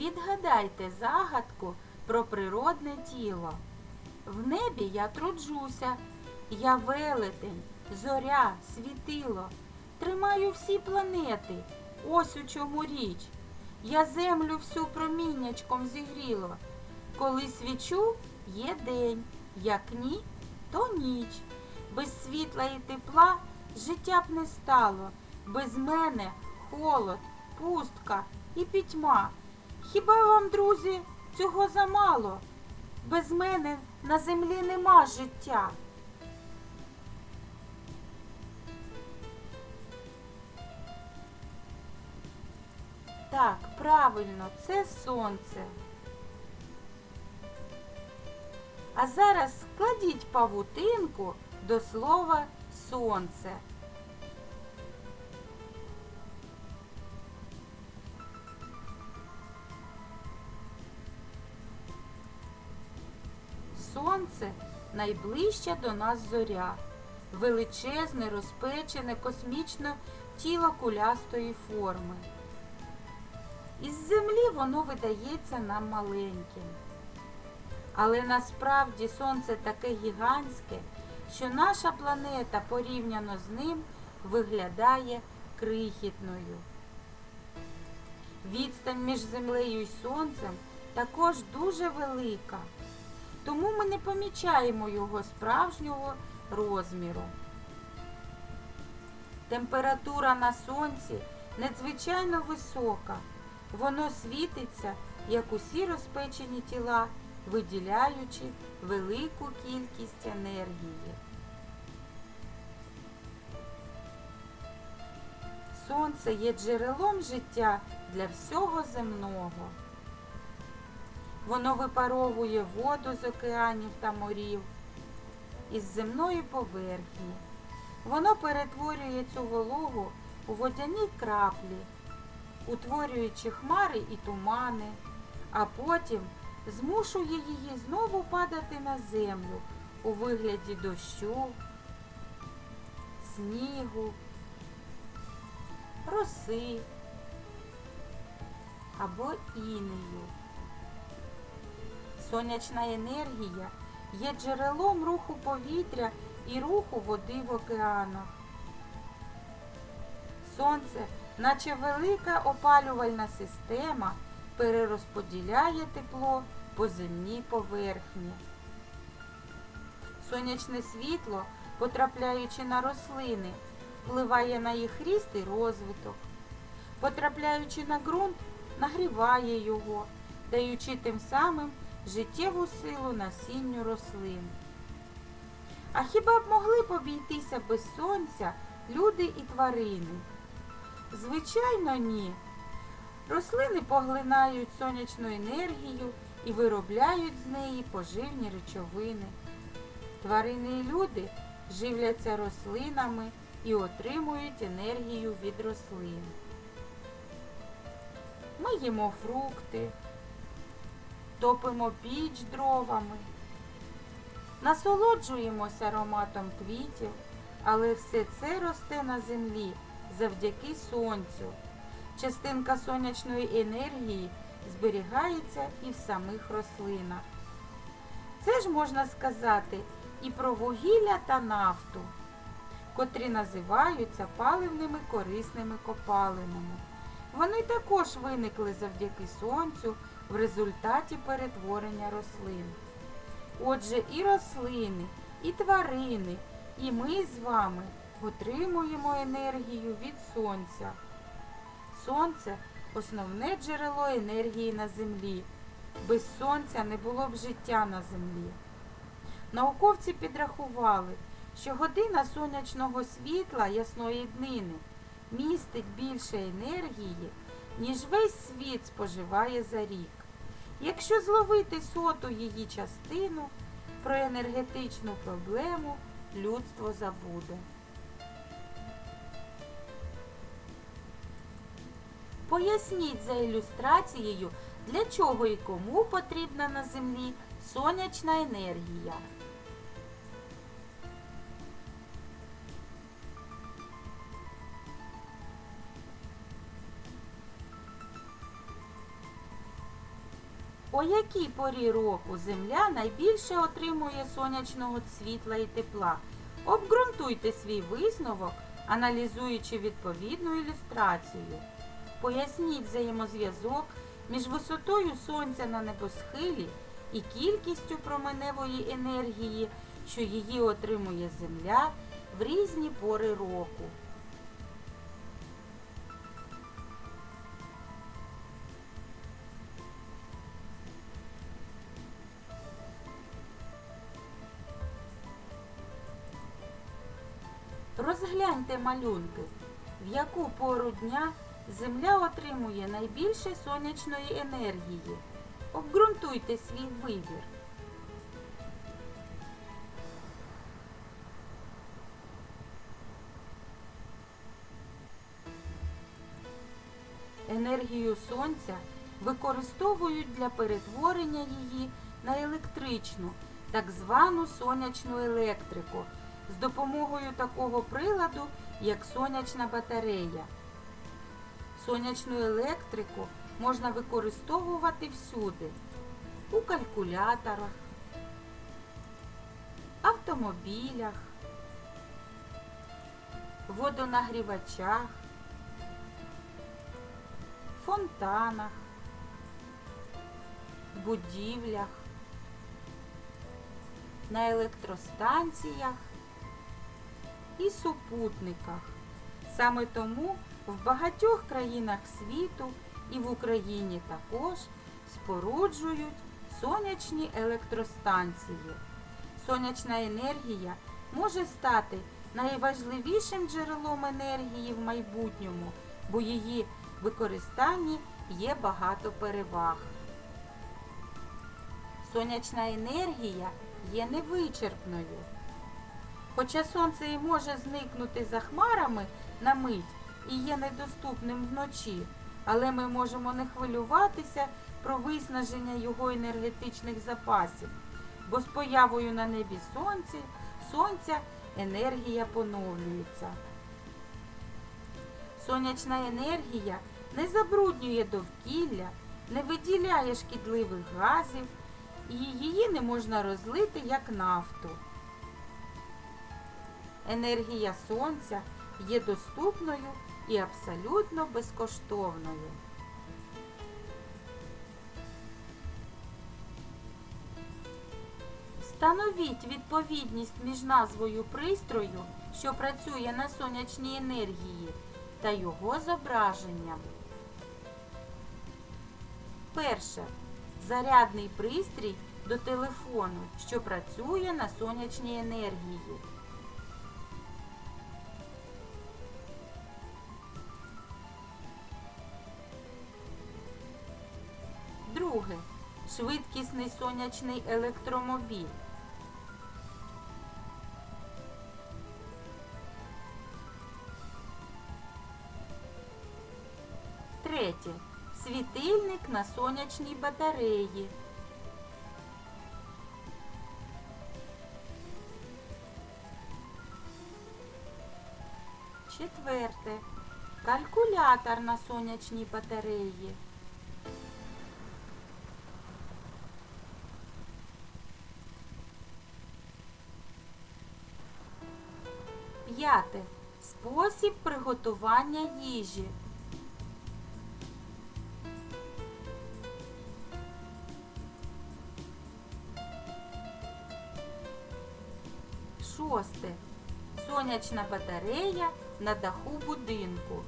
Відгадайте загадку про природне тіло. В небі я труджуся, я велетень, зоря, світило. Тримаю всі планети, ось у чому річ. Я землю всю проміннячком зігріло. Коли свічу, є день, як ні, то ніч. Без світла і тепла життя б не стало. Без мене холод, пустка і пітьма. Хіба вам, друзі, цього замало? Без мене на землі нема життя. Так, правильно, це сонце. А зараз складіть павутинку до слова сонце. Сонце найближча до нас зоря, величезне, розпечене космічне тіло кулястої форми. Із землі воно видається нам маленьким. Але насправді сонце таке гігантське, що наша планета порівняно з ним виглядає крихітною. Відстань між землею і сонцем також дуже велика, тому ми не помічаємо його справжнього розміру. Температура на сонці надзвичайно висока. Воно світиться, як усі розпечені тіла, виділяючи велику кількість енергії. Сонце є джерелом життя для всього земного. Воно випаровує воду з океанів та морів із земної поверхні. Воно перетворює цю вологу у водяні краплі утворюючи хмари і тумани, а потім змушує її знову падати на землю у вигляді дощу, снігу, роси або інею. Сонячна енергія є джерелом руху повітря і руху води в океанах. Сонце наче велика опалювальна система перерозподіляє тепло по земній поверхні. Сонячне світло, потрапляючи на рослини, впливає на їх ріст і розвиток. Потрапляючи на ґрунт, нагріває його, даючи тим самим життєву силу насінню рослин. А хіба б могли б обійтися без сонця люди і тварини? Звичайно, ні. Рослини поглинають сонячну енергію і виробляють з неї поживні речовини. Тварини і люди живляться рослинами і отримують енергію від рослин. Ми їмо фрукти, топимо піч дровами, насолоджуємося ароматом квітів, але все це росте на землі завдяки сонцю. Частинка сонячної енергії зберігається і в самих рослинах. Це ж можна сказати і про вугілля та нафту, котрі називаються паливними корисними копалинами. Вони також виникли завдяки сонцю в результаті перетворення рослин. Отже, і рослини, і тварини, і ми з вами отримуємо енергію від сонця. Сонце основне джерело енергії на землі. Без сонця не було б життя на землі. Науковці підрахували, що година сонячного світла ясної днини містить більше енергії, ніж весь світ споживає за рік. Якщо зловити соту її частину, про енергетичну проблему людство забуде. Поясніть за ілюстрацією, для чого і кому потрібна на землі сонячна енергія. По якій порі року Земля найбільше отримує сонячного світла і тепла? Обґрунтуйте свій висновок, аналізуючи відповідну ілюстрацію. Поясніть взаємозв'язок між висотою сонця на небосхилі і кількістю променевої енергії, що її отримує Земля в різні пори року. Розгляньте малюнки, в яку пору дня Земля отримує найбільше сонячної енергії. Обґрунтуйте свій вибір. Енергію сонця використовують для перетворення її на електричну, так звану сонячну електрику, з допомогою такого приладу, як сонячна батарея. Сонячну електрику можна використовувати всюди у калькуляторах, автомобілях, водонагрівачах, фонтанах, будівлях, на електростанціях і супутниках. Саме тому в багатьох країнах світу і в Україні також споруджують сонячні електростанції. Сонячна енергія може стати найважливішим джерелом енергії в майбутньому, бо її використанні є багато переваг. Сонячна енергія є невичерпною. Хоча сонце і може зникнути за хмарами на мить і є недоступним вночі, але ми можемо не хвилюватися про виснаження його енергетичних запасів, бо з появою на небі сонця, сонця енергія поновлюється. Сонячна енергія не забруднює довкілля, не виділяє шкідливих газів і її не можна розлити як нафту. Енергія сонця є доступною і абсолютно безкоштовною. Встановіть відповідність між назвою пристрою, що працює на сонячній енергії, та його зображенням. Перше. Зарядний пристрій до телефону, що працює на сонячній енергії. Друге. Швидкісний сонячний електромобіль. Третє. Світильник на сонячній батареї. Четверте. Калькулятор на сонячній батареї. П'яте. Спосіб приготування їжі. Шосте. Сонячна батарея на даху будинку.